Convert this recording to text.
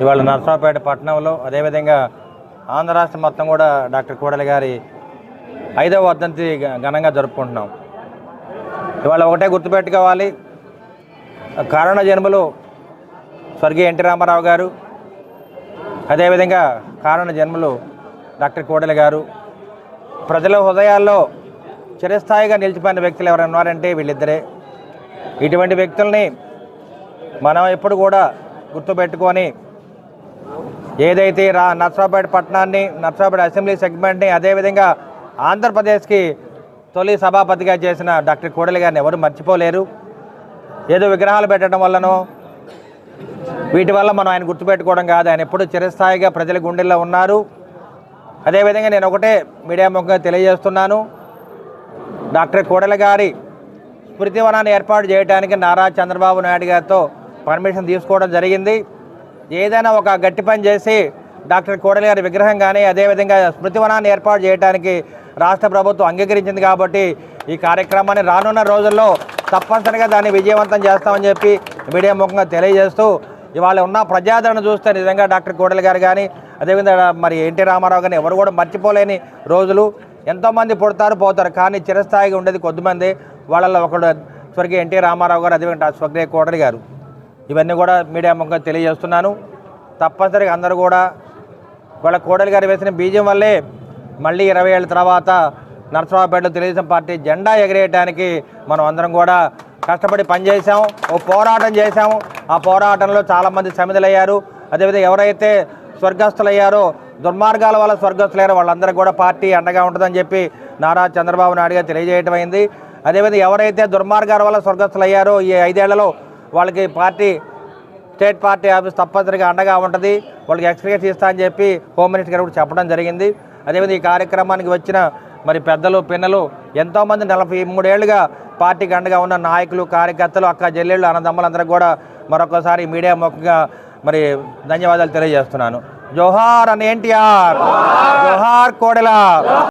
ఇవాళ నరసరావుపేట పట్టణంలో అదేవిధంగా ఆంధ్ర రాష్ట్రం మొత్తం కూడా డాక్టర్ కోడలి గారి ఐదవ వర్ధంతి ఘనంగా జరుపుకుంటున్నాం. ఇవాళ ఒకటే గుర్తుపెట్టుకోవాలి. కరోనా జన్మలు స్వర్గీయ ఎన్టీ రామారావు గారు అదేవిధంగా కారణ జన్మలు డాక్టర్ కోడలి గారు ప్రజల హృదయాల్లో చిరస్థాయిగా నిలిచిపోయిన వ్యక్తులు ఎవరైనా ఉన్నారంటే వీళ్ళిద్దరే. ఇటువంటి వ్యక్తుల్ని మనం ఎప్పుడు కూడా గుర్తుపెట్టుకొని ఏదైతే రా నర్సాపేట పట్టణాన్ని నర్సాపేట అసెంబ్లీ సెగ్మెంట్ని అదేవిధంగా ఆంధ్రప్రదేశ్కి తొలి సభాపతిగా చేసిన డాక్టర్ కోడలి గారిని ఎవరు మర్చిపోలేరు. ఏదో విగ్రహాలు పెట్టడం వల్లనో వీటి వల్ల మనం ఆయన గుర్తుపెట్టుకోవడం కాదు. ఆయన ఎప్పుడు చిరస్థాయిగా ప్రజల గుండెల్లో ఉన్నారు. అదేవిధంగా నేను ఒకటే మీడియా ముఖంగా తెలియజేస్తున్నాను. డాక్టర్ కోడెల గారి స్మృతివనాన్ని ఏర్పాటు చేయడానికి నారా చంద్రబాబు నాయుడు గారితో పర్మిషన్ తీసుకోవడం జరిగింది. ఏదైనా ఒక గట్టి పని చేసి డాక్టర్ కోడెల గారి విగ్రహం కానీ అదేవిధంగా స్మృతివనాన్ని ఏర్పాటు చేయడానికి రాష్ట్ర ప్రభుత్వం అంగీకరించింది కాబట్టి ఈ కార్యక్రమాన్ని రానున్న రోజుల్లో తప్పనిసరిగా దాన్ని విజయవంతం చేస్తామని చెప్పి మీడియా ముఖంగా తెలియజేస్తూ ఇవాళ ఉన్న ప్రజాదరణ చూస్తే నిజంగా డాక్టర్ కోడెల గారు కానీ అదేవిధంగా మరి ఎన్టీ రామారావు కానీ ఎవరు కూడా మర్చిపోలేని రోజులు. ఎంతోమంది పుడతారు పోతారు. కానీ చిరస్థాయిగా ఉండేది కొద్దిమంది వాళ్ళలో ఒకడు స్వర్గీయ ఎన్టీ రామారావు గారు అదేవిధంగా స్వర్గీయ కోడలి గారు. ఇవన్నీ కూడా మీడియా ముఖంగా తెలియజేస్తున్నాను. తప్పనిసరిగా అందరూ కూడా వాళ్ళ కోడలి గారు వేసిన బీజం వల్లే మళ్ళీ ఇరవై ఏళ్ళ తర్వాత నరసరావుపేటలో తెలుగుదేశం పార్టీ జెండా ఎగరేయడానికి మనం అందరం కూడా కష్టపడి పనిచేసాము ఓ పోరాటం చేశాము. ఆ పోరాటంలో చాలామంది సమిధులయ్యారు అదేవిధంగా ఎవరైతే స్వర్గస్థులయ్యారో దుర్మార్గాల వల్ల స్వర్గస్థులయ్యారో వాళ్ళందరికీ కూడా పార్టీ అండగా ఉంటుందని చెప్పి నారా చంద్రబాబు నాయుడు గారు తెలియజేయడం అయింది. అదేవిధంగా ఎవరైతే దుర్మార్గాల వల్ల స్వర్గస్థులయ్యారో ఈ ఐదేళ్ళలో వాళ్ళకి పార్టీ స్టేట్ పార్టీ ఆఫీస్ తప్పనిసరిగా అండగా ఉంటుంది. వాళ్ళకి ఎక్స్ప్రెస్ ఇస్తా అని చెప్పి హోమ్ మినిస్టర్ గారు కూడా చెప్పడం జరిగింది. అదేవిధంగా ఈ కార్యక్రమానికి వచ్చిన మరి పెద్దలు పిన్నలు ఎంతోమంది నలభై మూడేళ్ళుగా పార్టీకి అండగా ఉన్న నాయకులు కార్యకర్తలు అక్క జల్లెళ్ళు అన్నదమ్ములందరూ కూడా మరొకసారి మీడియా ముఖంగా మరి ధన్యవాదాలు తెలియజేస్తున్నాను. జోహార్ అని ఎన్టీఆర్! జోహార్ కోడెల!